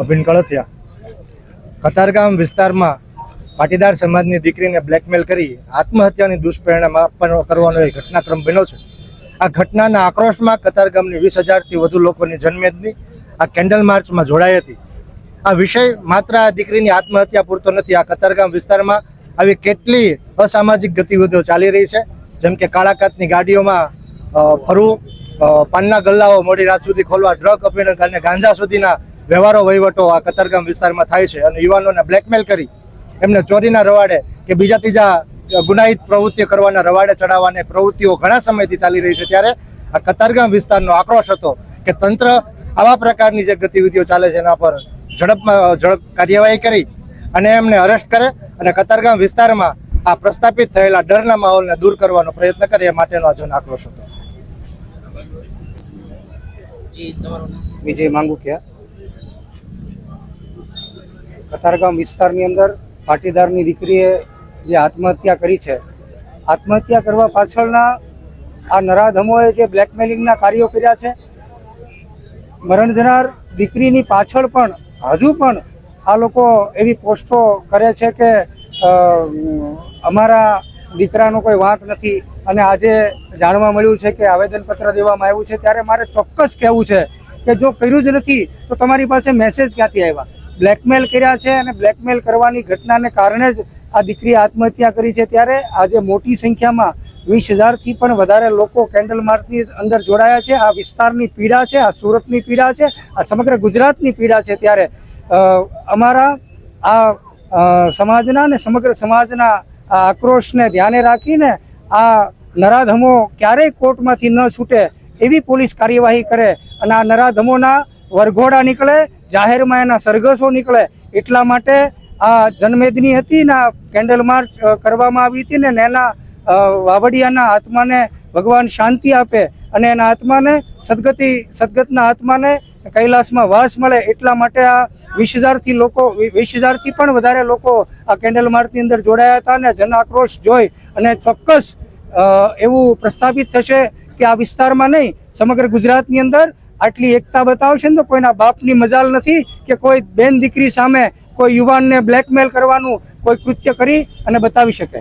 અભિન કળથિયા. કતારગામ વિસ્તારમાં પાટીદાર સમાજની દીકરીને બ્લેકમેલ કરી આત્મહત્યાની દુષ્પરિણામ આપવાનો કરવાનો એક ઘટનાક્રમ બન્યો છે. આ ઘટનાના આક્રોશમાં કતારગામની વીસ હજારથી વધુ લોકોની જન્મેદની આ કેન્ડલ માર્ચમાં જોડાઈ હતી. આ વિષય માત્ર આ દીકરીની આત્મહત્યા પૂરતો નથી, આ કતારગામ વિસ્તારમાં આવી કેટલી અસામાજિક ગતિવિધિઓ ચાલી રહી છે. જેમ કે કાળાકાતની ગાડીઓમાં ફરવું પાનના ગલ્લાઓ મોડી રાત સુધી ખોલવા ડ્રગ અપીણ અને ગાંજા સુધીના વ્યવહારો વહીવટો આ કતારગામ વિસ્તારમાં થાય છે અને યુવાનોને બ્લેકમેલ કરી એમને ચોરીના રવાડે કે બીજા ત્રીજા ગુનાહિત પ્રવૃત્તિઓ કરવાના રવાડે ચડાવવાની પ્રવૃત્તિઓ ઘણા સમયથી ચાલી રહી છે ત્યારે આ કતારગામ વિસ્તારનો આક્રોશ હતો કે તંત્ર આવા પ્રકારની જે ગતિવિધિઓ ચાલે છે એના પર ઝડપમાં ઝડપ કાર્યવાહી કરી અને એમને અરેસ્ટ કરે અને કતારગામ વિસ્તારમાં આ પ્રસ્થાપિત થયેલા ડરના માહોલને દૂર કરવાનો પ્રયત્ન કરે એ માટેનો આ જન આક્રોશ હતો. વિજય માંગુકિયા. કતારગામ વિસ્તારની અંદર પાટીદારની દીકરીએ જે આત્મહત્યા કરી છે, આત્મહત્યા કરવા પાછળના આ નરાધમોએ જે બ્લેકમેલિંગના કાર્યો કર્યા છે, મરણ જનાર દીકરીની પાછળ પણ, હજુ પણ આ લોકો એવી પોસ્ટો કરે છે કે અમારા દીકરાનો કોઈ વાંક નથી. અને આજે જાણવા મળ્યું છે કે આવેદનપત્ર દેવામાં આવ્યું છે, ત્યારે મારે ચોક્કસ કહેવું છે કે જો કર્યું જ નથી, તો તમારી પાસે મેસેજ ક્યાંથી આવ્યા? બ્લેકમેલ કર્યા છે અને બ્લેકમેલ કરવાની ઘટનાને કારણે જ આ દીકરીએ આત્મહત્યા કરી છે. ત્યારે આજે મોટી સંખ્યામાં વીસ હજારથી પણ વધારે લોકો કેન્ડલ માર્ચની અંદર જોડાયા છે. આ વિસ્તારની પીડા છે, આ સુરતની પીડા છે, આ સમગ્ર ગુજરાતની પીડા છે. ત્યારે અમારા આ સમાજના અને સમગ્ર સમાજના આ આક્રોશને ધ્યાને રાખીને આ નરાધમો ક્યારેય કોર્ટમાંથી ન છૂટે એવી પોલીસ કાર્યવાહી કરે અને આ નરાધમોના વરઘોડા નીકળે, જાહેરમાં એના સરઘસો નીકળે એટલા માટે આ જનમેદની હતી ને કેન્ડલ માર્ચ કરવામાં આવી હતી ને એના વાવડિયાના આત્માને ભગવાન શાંતિ આપે અને એના આત્માને સદગતિ, સદગતના આત્માને કૈલાસમાં વાસ મળે એટલા માટે આ વીસ હજારથી લોકો વીસ હજારથી પણ વધારે લોકો આ કેન્ડલ માર્ચની અંદર જોડાયા હતા અને જન આક્રોશ જોઈ અને ચોક્કસ એવું પ્રસ્થાપિત થશે કે આ વિસ્તારમાં નહીં, સમગ્ર ગુજરાતની અંદર આટલી એકતા બતાવશે ને તો કોઈના બાપની મજાલ નથી કે કોઈ બેન દીકરી સામે કોઈ યુવાનને બ્લેકમેલ કરવાનું, કોઈ કૃત્ય કરી અને બતાવી શકે.